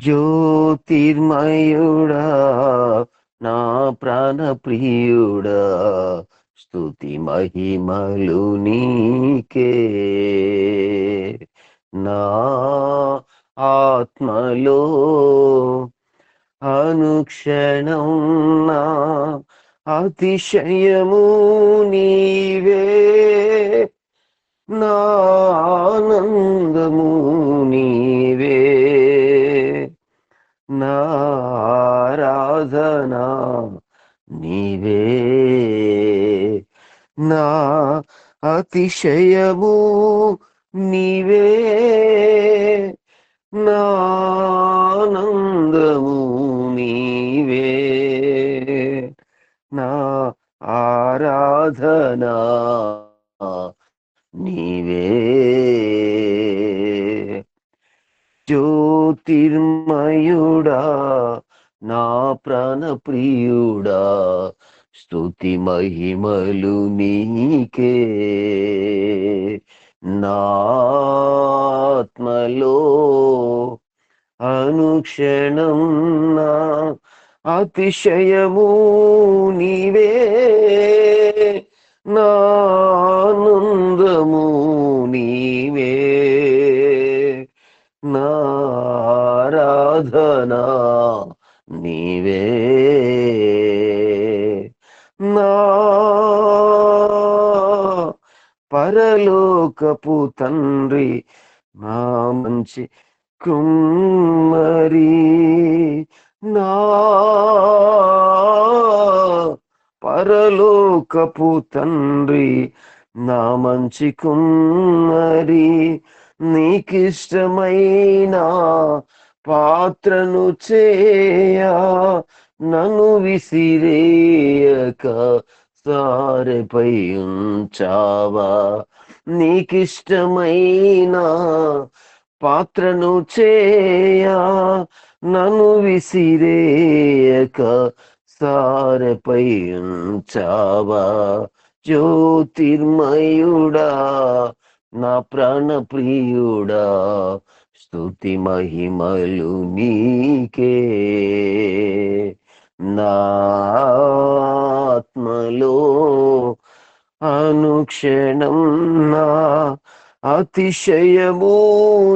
జ్యోతిర్మయుడా నా ప్రాణ ప్రియుడా స్థుతి మహిమలు నీకే. నా ఆత్మలో అనుక్షణం నా అతిశయము నీవే. నా ఆనందము నీవే. సాధన. నీవే నా అతిశయము. నీవే నానందము నీవే నా ఆరాధన. నీవే జ్యోతిర్మయుడా. నా ప్రాణ ప్రియుడా స్థుతి మహిమలు నీకే. నాత్మలో అనుక్షణం నా అతిశయము నీవే. నానందము పరలోకపు తండ్రి నా మంచి కుమ్మరి నా పరలోకపు తండ్రి నా మంచి కుమ్మరి నీకిష్టమైన పాత్రను చేయా నన్ను విసిరేయక సారెపై ఉంచావా నీకిష్టమైన పాత్రను చేయా నన్ను విసిరేయక సారెపై ఉంచావా జ్యోతిర్మయుడా నా ప్రాణ ప్రియుడా స్తుతి మహిమలు నీకే. నా ఆత్మలో అనుక్షణం నా అతిశయము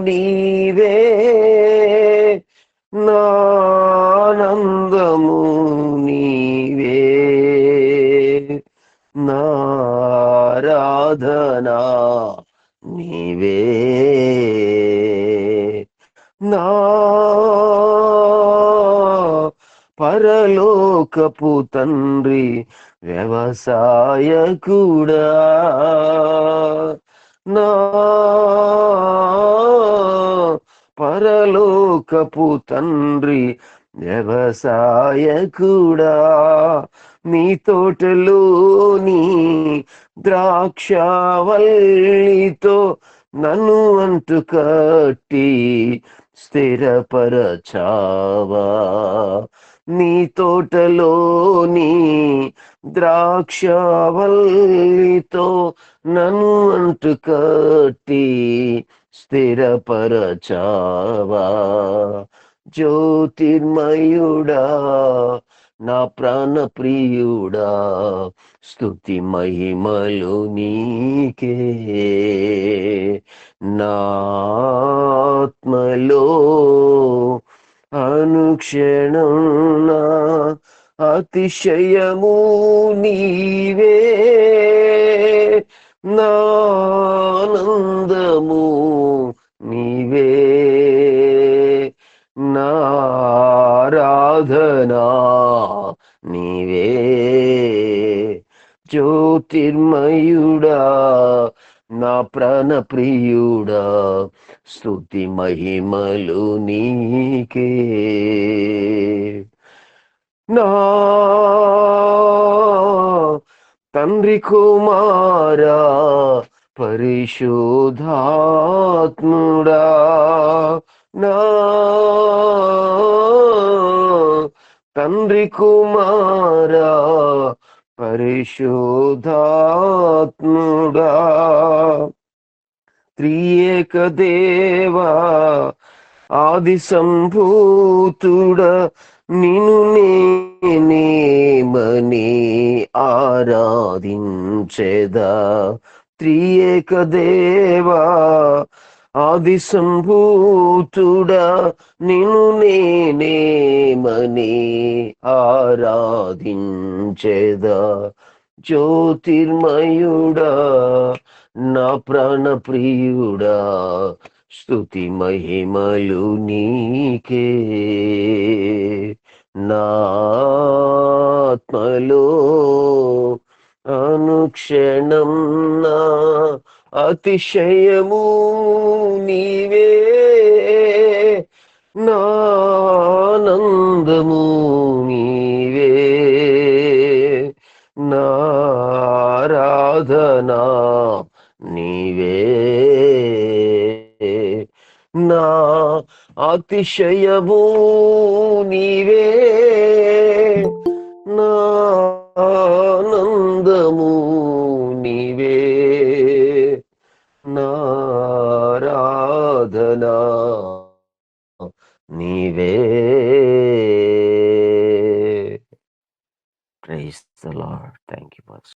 నీవే. నానందము నీవే. నారాధనా నీవే. నా పరలోకపు తండ్రి వ్యవసాయకుడా. నా పరలోకపు తండ్రి వ్యవసాయకుడా. నీ తోటలోని ద్రాక్షవల్లితో నన్ను అంటు కట్టి స్థిరపరచావా. నీ తోటలోని ద్రాక్షవల్లితో నన్ను అంటు కట్టి స్థిరపరచావా. జ్యోతిర్మయుడా నా ప్రాణ ప్రియుడా స్థుతి మహిమలు నీకే. నాత్మలో అనుక్షణం అతిశయము నీవే. నానందము నీవే. నారాధనా నీవే. జ్యోతిర్మయుడా నా ప్రాణ ప్రియుడా స్తుతి మహిమలు నీకే. తండ్రి కుమారా పరిశోధాత్ముడా నా తండ్రి కుమారా పరిశోధాత్ముడా త్రియేక దేవా ఆది సంభూతుడ నిను నేనేమని ఆరాధించెదా. త్రియేక దేవా ఆది సంభూతుడ నిను నేనేమని ఆరాధించెదా. జ్యోతిర్మయుడా నా ప్రాణ ప్రియుడా స్తుతి మహిమలు నీకే. నాత్మలో అనుక్షణం నా అతిశయము నీవే. నానందము నా అతిశయము నీవే. నా